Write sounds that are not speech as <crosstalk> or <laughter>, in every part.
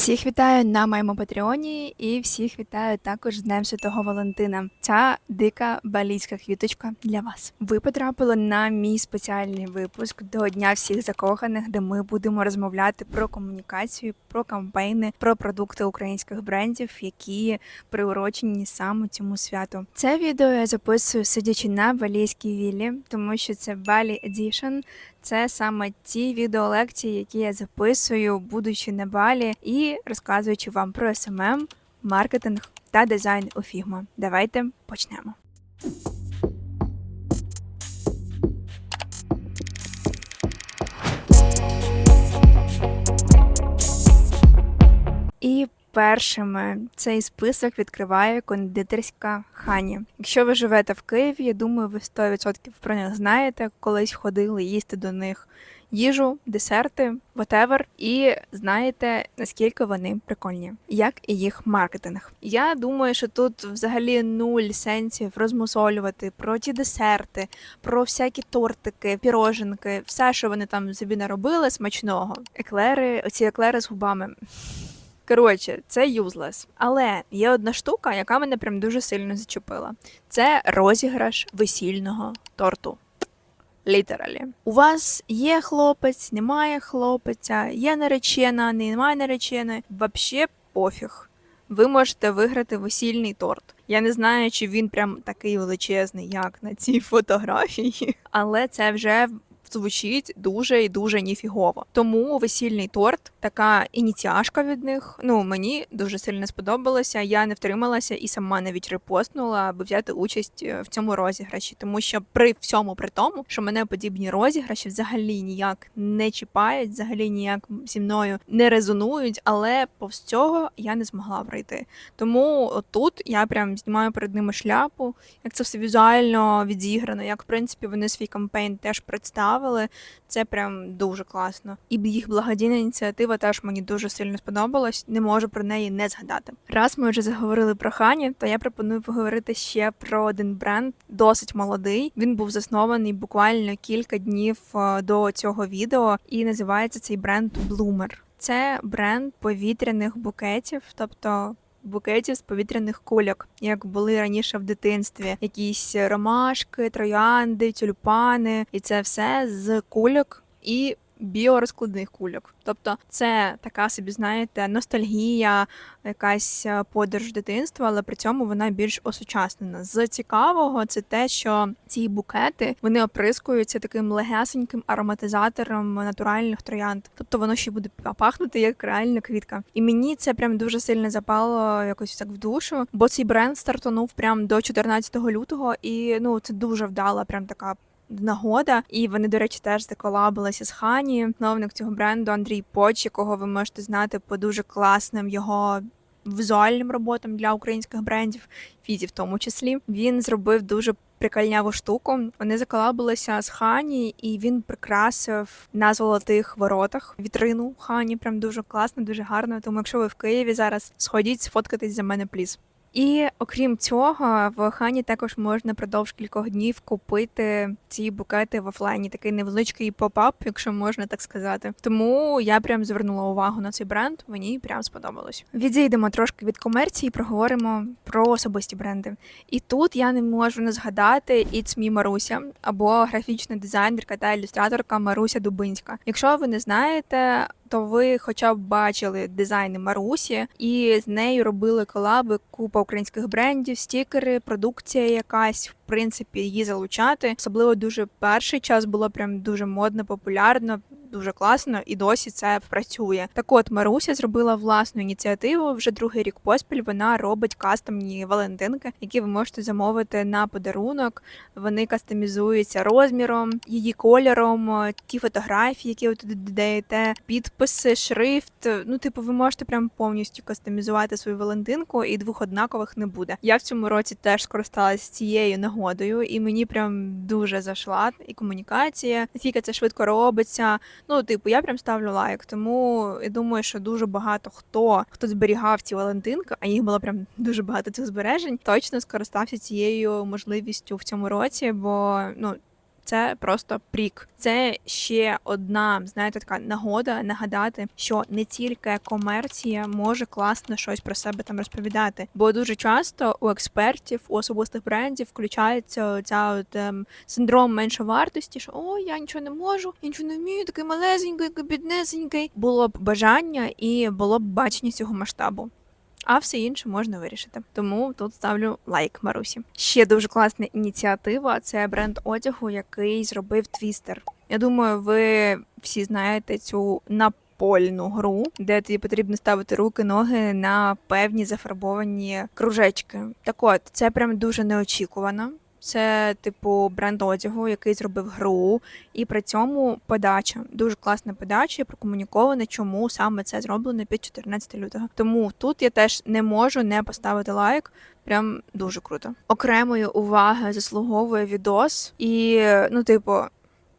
Всіх вітаю на моєму патреоні і всіх вітаю також з Днем Святого Валентина. Ця дика балійська квіточка для вас. Ви потрапили на мій спеціальний випуск до Дня всіх закоханих, де ми будемо розмовляти про комунікацію, про кампейни, про продукти українських брендів, які приурочені саме цьому святу. Це відео я записую сидячи на балійській віллі, тому що це Bali Edition. Це саме ті відеолекції, які я записую, будучи на балі, і розказуючи вам про SMM, маркетинг та дизайн у Figma. Давайте почнемо. Першими цей список відкриває кондитерська хані. Якщо ви живете в Києві, я думаю, ви 100% про них знаєте. Колись ходили їсти до них їжу, десерти, whatever, і знаєте наскільки вони прикольні, як і їх маркетинг. Я думаю, що тут взагалі нуль сенсів розмусолювати про ті десерти, про всякі тортики, піроженки, все, що вони там собі наробили, смачного. Еклери, оці еклери з губами. Коротше, це юзлес. Але є одна штука, яка мене прям дуже сильно зачепила. Це розіграш весільного торту. Літералі. У вас є хлопець, немає хлопця, є наречена, немає нареченої. Вообще пофіг. Ви можете виграти весільний торт. Я не знаю, чи він прям такий величезний, як на цій фотографії, <laughs> але це вже звучить дуже і дуже ніфігово. Тому весільний торт, така ініціашка від них. Ну мені дуже сильно сподобалося. Я не втрималася і сама навіть репостнула, аби взяти участь е, в цьому розіграші, тому що при всьому при тому, що мене подібні розіграші взагалі ніяк не чіпають, взагалі ніяк зі мною не резонують, але повз цього я не змогла пройти. Тому тут я прям знімаю перед ними шляпу, як це все візуально відіграно, як в принципі вони свій кампейн теж представили. Це прям дуже класно. І їх благодійна ініціатива теж мені дуже сильно сподобалась. Не можу про неї не згадати. Раз ми вже заговорили про хані, то я пропоную поговорити ще про один бренд, досить молодий. Він був заснований буквально кілька днів е, до цього відео, і називається цей бренд Bloomer. Це бренд повітряних букетів, тобто букетів з повітряних кульок, як були раніше в дитинстві. Якісь ромашки, троянди, тюльпани, і це все з кульок і біорозкладних кульок. Тобто це така собі, знаєте, ностальгія, якась е, подорож дитинства, але при цьому вона більш осучаснена. З цікавого це те, що ці букети вони оприскуються таким легесеньким ароматизатором натуральних троянд. Тобто воно ще буде пахнути як реальна квітка. І мені це прям дуже сильно запало якось так в душу, бо цей бренд стартанув прям до 14 лютого, і ну це дуже вдала, прям така нагода. І вони, до речі, теж заколабилися з Хані. Новник цього бренду Андрій Поч, якого ви можете знати по дуже класним його. Візуальним роботам для українських брендів, фізі в тому числі, він зробив дуже прикольняву штуку. Вони заколабилися з Хані, і він прикрасив на золотих воротах вітрину Хані. Прям дуже класно, дуже гарно. Тому, якщо ви в Києві зараз сходіть, сфоткатись за мене, пліз. І окрім цього, в Хані також можна продовж кількох днів купити ці букети в офлайні, такий невеличкий поп-ап, якщо можна так сказати. Тому я прям звернула увагу на цей бренд. Мені прям сподобалось. Відійдемо трошки від комерції, проговоримо про особисті бренди. І тут я не можу не згадати It's Me Маруся або графічна дизайнерка та ілюстраторка Маруся Дубинська. Якщо ви не знаєте. То ви хоча б бачили дизайни Марусі, і з нею робили колаби купа українських брендів, стікери, продукція якась. В принципі, її залучати. Особливо дуже перший час було прям дуже модно, популярно. Дуже класно і досі це працює. Так от Маруся зробила власну ініціативу. Вже другий рік поспіль вона робить кастомні валентинки, які ви можете замовити на подарунок. Вони кастомізуються розміром, її кольором, ті фотографії, які ви туди додаєте, підписи, шрифт. Ну, типу, ви можете прям повністю кастомізувати свою валентинку, і двох однакових не буде. Я в цьому році теж скористалася цією нагодою, і мені прям дуже зайшла і комунікація. Наскільки це швидко робиться. Ну, типу, я прям ставлю лайк. Тому я думаю, що дуже багато хто хто зберігав ці Валентинки, а їх було прям дуже багато цих збережень, точно скористався цією можливістю в цьому році, бо ну. Це просто прік. Це ще одна, знаєте, така нагода нагадати, що не тільки комерція може класно щось про себе там розповідати, бо дуже часто у експертів, у особистих брендів включається ця от ем, синдром меншовартості, що о, я нічого не можу, я нічого не вмію, такий малесенький, біднесенький. Було б бажання і було б бачення цього масштабу. А все інше можна вирішити. Тому тут ставлю лайк Марусі. Ще дуже класна ініціатива. Це бренд одягу, який зробив твістер. Я думаю, ви всі знаєте цю напольну гру, де тобі потрібно ставити руки, ноги на певні зафарбовані кружечки. Так от, це прям дуже неочікувано. Це типу бренд одягу, який зробив гру, і при цьому подача дуже класна подача, і прокомунікована, чому саме це зроблено під 14 лютого. Тому тут я теж не можу не поставити лайк. Прям дуже круто. Окремої уваги заслуговує відос, і ну, типу,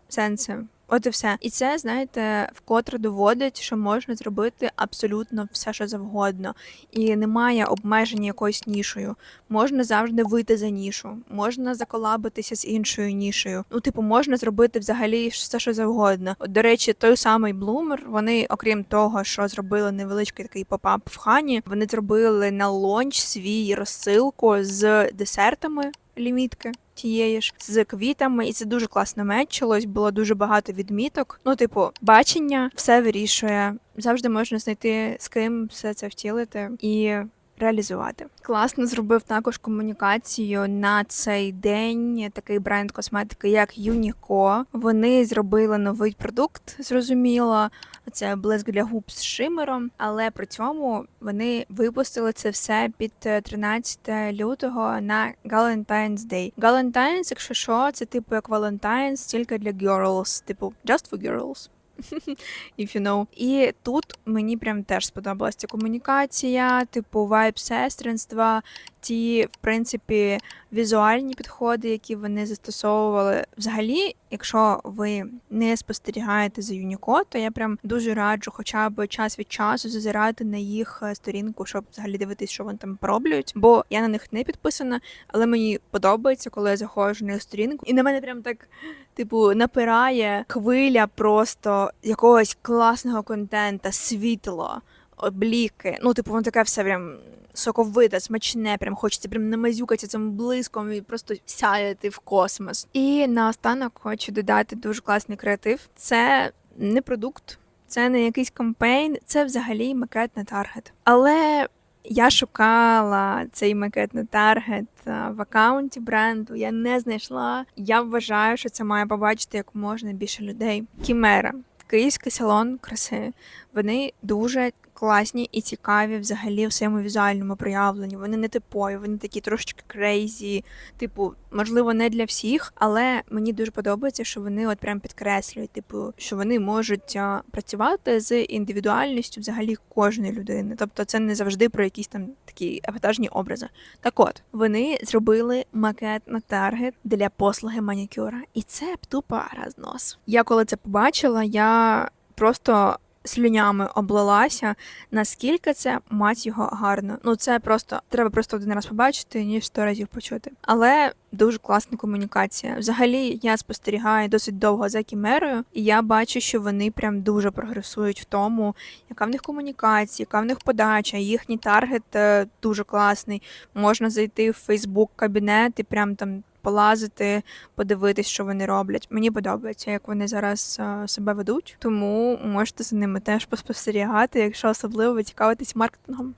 сенси. От і все. І це, знаєте, вкотре доводить, що можна зробити абсолютно все, що завгодно. І немає обмеження якоюсь нішою. Можна завжди вийти за нішу, можна заколабитися з іншою нішею. Ну, типу, можна зробити взагалі все, що завгодно. От, до речі, той самий Блумер, вони, окрім того, що зробили невеличкий такий попап в хані, вони зробили на лонч свій розсилку з десертами лімітки. Тієї ж з квітами, і це дуже класно мечилось. Було дуже багато відміток. Ну, типу, бачення все вирішує. Завжди можна знайти з ким все це втілити і реалізувати. Класно зробив також комунікацію на цей день. Такий бренд косметики, як Юніко. Вони зробили новий продукт, зрозуміло. Це блиск для губ з шимером, але при цьому вони випустили це все під е, 13 лютого на Valentine's Day. Valentine's, якщо що, це типу як Valentine's, тільки для girls, типу just for girls. <laughs> If you know. І тут мені прям теж сподобалася комунікація, типу вайб сестринства, ті, в принципі, візуальні підходи, які вони застосовували. Взагалі, якщо ви не спостерігаєте за Юніко, то я прям дуже раджу, хоча б час від часу зазирати на їх е, сторінку, щоб взагалі дивитись, що вони там роблять. Бо я на них не підписана, але мені подобається, коли я заходжу на їх сторінку, і на мене прям так, типу, напирає хвиля просто якогось класного контента, світло. Обліки, ну, типу, воно таке все прям соковите, смачне, прям хочеться прям намазюкатися цим блиском і просто сяяти в космос. І наостанок хочу додати дуже класний креатив. Це не продукт, це не якийсь кампейн, це взагалі макет на таргет. Але я шукала цей макет на таргет в аккаунті бренду. Я не знайшла. Я вважаю, що це має побачити як можна більше людей. Кімера. Київський салон краси. Вони дуже класні і цікаві взагалі в своєму візуальному проявленні. Вони не типові, вони такі трошечки крейзі, типу, можливо, не для всіх, але мені дуже подобається, що вони от прям підкреслюють, типу, що вони можуть працювати з індивідуальністю взагалі кожної людини. Тобто, це не завжди про якісь там такі епатажні образи. Так от вони зробили макет на таргет для послуги манікюра, і це тупо рознос. Я коли це побачила, я просто слюнями облилася, наскільки це мать його гарно. Ну це просто треба просто один раз побачити, ніж сто разів почути. Але дуже класна комунікація. Взагалі я спостерігаю досить довго за кімерою, і я бачу, що вони прям дуже прогресують в тому, яка в них комунікація, яка в них подача. Їхній таргет е, дуже класний. Можна зайти в Фейсбук кабінет і прям там. Полазити, подивитись, що вони роблять. Мені подобається, як вони зараз е, себе ведуть, тому можете за ними теж поспостерігати, якщо особливо ви цікавитесь маркетингом.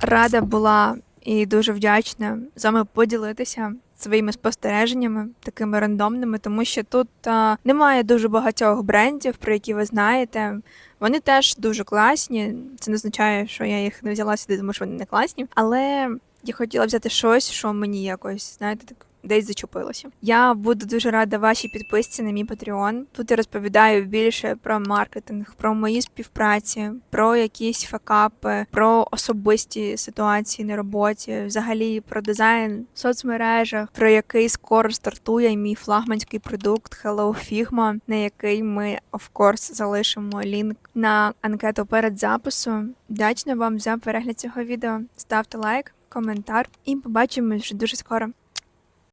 Рада була і дуже вдячна з вами поділитися своїми спостереженнями, такими рандомними, тому що тут а, немає дуже багатьох брендів, про які ви знаєте. Вони теж дуже класні. Це не означає, що я їх не взяла сюди, тому що вони не класні. Але я хотіла взяти щось, що мені якось, знаєте, так. Десь зачепилося. Я буду дуже рада вашій підписці на мій Patreon. Тут я розповідаю більше про маркетинг, про мої співпраці, про якісь факапи, про особисті ситуації на роботі, взагалі про дизайн в соцмережах, про який скоро стартує мій флагманський продукт Hello Figma, на який ми, of course, залишимо лінк на анкету перед записом. Вдячна вам за перегляд цього відео. Ставте лайк, коментар і побачимось вже дуже скоро.